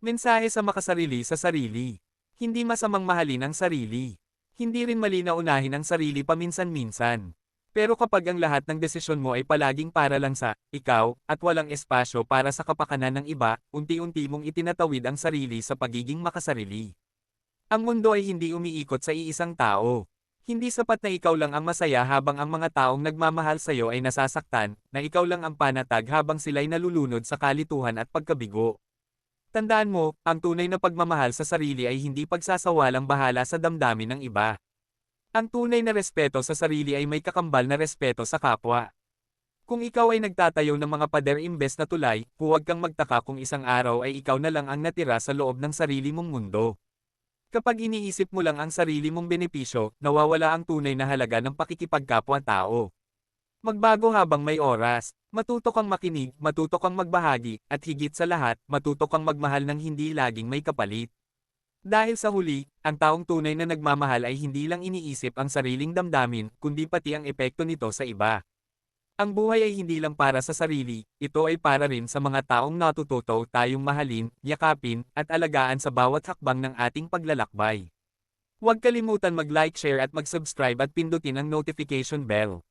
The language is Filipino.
Mensahe sa makasarili sa sarili. Hindi masamang mahalin ang sarili. Hindi rin mali na unahin ang sarili paminsan-minsan. Pero kapag ang lahat ng desisyon mo ay palaging para lang sa ikaw at walang espasyo para sa kapakanan ng iba, unti-unti mong itinatawid ang sarili sa pagiging makasarili. Ang mundo ay hindi umiikot sa iisang tao. Hindi sapat na ikaw lang ang masaya habang ang mga taong nagmamahal sa iyo ay nasasaktan, na ikaw lang ang panatag habang sila'y nalulunod sa kalituhan at pagkabigo. Tandaan mo, ang tunay na pagmamahal sa sarili ay hindi pagsasawalang bahala sa damdamin ng iba. Ang tunay na respeto sa sarili ay may kakambal na respeto sa kapwa. Kung ikaw ay nagtatayo ng mga pader imbes na tulay, huwag kang magtaka kung isang araw ay ikaw na lang ang natira sa loob ng sarili mong mundo. Kapag iniisip mo lang ang sarili mong benepisyo, nawawala ang tunay na halaga ng pakikipagkapwa-tao. Magbago habang may oras, matuto kang makinig, matuto kang magbahagi, at higit sa lahat, matuto kang magmahal ng hindi laging may kapalit. Dahil sa huli, ang taong tunay na nagmamahal ay hindi lang iniisip ang sariling damdamin, kundi pati ang epekto nito sa iba. Ang buhay ay hindi lang para sa sarili, ito ay para rin sa mga taong natututo tayong mahalin, yakapin, at alagaan sa bawat hakbang ng ating paglalakbay. Huwag kalimutan mag-like, share at mag-subscribe at pindutin ang notification bell.